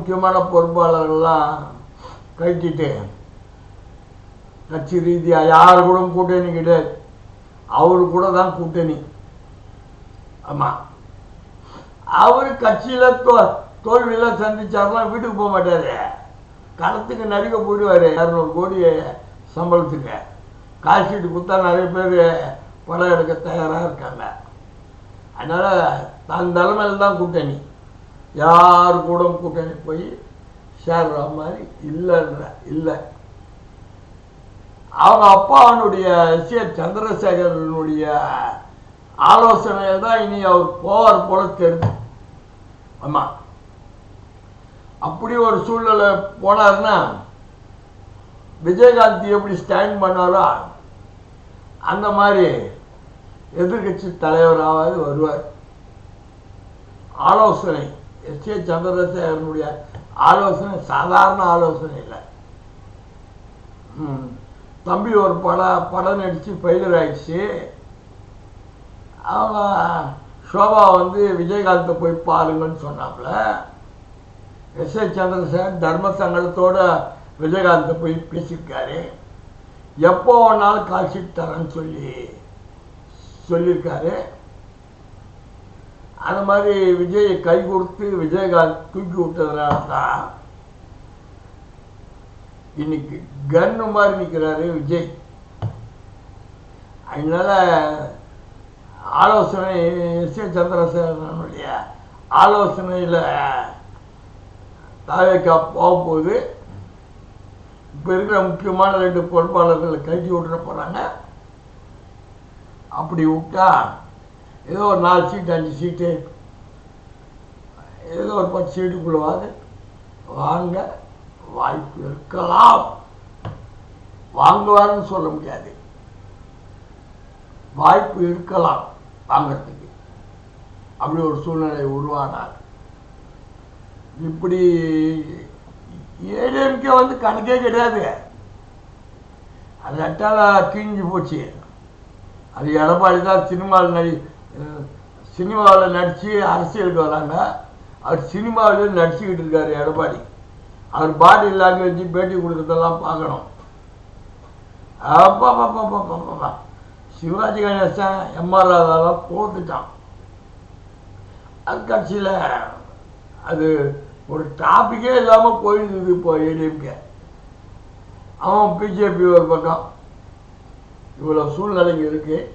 முக்கியமான பொறுப்பாளர்கள்லாம் கழட்டிட்டு கட்சி ரீதியாக யார் கூட கூட்டணி கிடையாது. அவரு கூட தான் கூட்டணி. ஆமாம் அவர் கட்சியில் தோ தோல்வியெல்லாம் சந்திச்சாருன்னா வீட்டுக்கு போக மாட்டார். களத்துக்கு நடிக்க போயிடுவார். இரநூறு கோடி சம்பளத்துக்கு. காசிட்டு கொடுத்தா நிறைய பேர் படம் எடுக்க தயாராக இருக்காங்க. அதனால் தன் தலைமையில் தான் கூட்டணி. யார் கூட கூட்டணி போய் சேர்ற மாதிரி இல்லைன்ற இல்லை. அவங்க அப்பாவனுடைய எஸ். சந்திரசேகரனுடைய ஆலோசனையில் தான் இனி அவர் போவார் போல தெரிஞ்சு ஆமாம் அப்படி ஒரு சூழ்நிலை போனார்னா விஜயகாந்த் எப்படி ஸ்டாண்ட் பண்ணாரோ அந்த மாதிரி எதிர்கட்சி தலைவராவது வருவார். ஆலோசனை. எஸ் ஏ சந்திரசேகரனுடைய ஆலோசனை சாதாரண ஆலோசனை இல்லை. ம். தம்பி ஒரு படம் படம் நடித்து ஃபெயிலியர் ஆயிடுச்சு. அவங்க சோபா வந்து விஜயகாந்தை போய் பாருங்கன்னு சொன்னாப்புல எஸ் ஏ சந்திரசேகர் தர்ம சங்கடத்தோட விஜயகாந்தை போய் பேசியிருக்காரு. எப்போ வேணாலும் கால்ஷீட் தரேன்னு சொல்லி சொல்லியிருக்காரு. அந்த மாதிரி விஜய் கை கொடுத்து விஜயகாந்த் தூக்கி விட்டதுனால தான் இன்னைக்கு கன்னு மாதிரி நிற்கிறாரு விஜய். அதனால ஆலோசனை எஸ் ஏ சந்திரசேகரனுடைய ஆலோசனையில் தாவேக்கா போகும்போது இப்போ இருக்கிற முக்கியமான ரெண்டு பொறுப்பாளர்களை கழட்டி விட்டுற போகிறாங்க அப்படி விட்டா ஏதோ ஒரு நாலு சீட்டு அஞ்சு சீட்டு ஏதோ ஒரு பத்து சீட்டுக்குள்ளவாது வாங்க. வாய்ப்பு இருக்கலாம். வாங்குவார்னு சொல்ல முடியாது. வாய்ப்பு இருக்கலாம் வாங்கிறதுக்கு. அப்படி ஒரு சூழ்நிலை உருவானார் இப்படி ஏடிஎம்கே வந்து கணக்கே கிடையாது. அது ரெட்டால கிழிஞ்சு போச்சு. அது எடப்பாடி தான் சினிமாவில் நடி சினிமாவில் நடித்து அரசியலுக்கு வராங்க. அவர் சினிமாவிலே நடிச்சுக்கிட்டு இருக்காரு எடப்பாடி. அவர் பாடி லாங்குவேஜ் பேட்டி கொடுக்குறதெல்லாம் பார்க்கணும். அப்பா பாப்பா பாப்பா பாப்பா சிவாஜி கணேசன் எம்ஆர் ராதாலாம் போட்டுட்டான் அது கட்சியில் அது ஒரு டாப்பிக்கே இல்லாமல் போயிருந்தது இப்போ ஏடிஎம்கே அவன் பிஜேபி ஒரு பக்கம். இவ்வளோ சூழ்நிலைங்க இருக்குது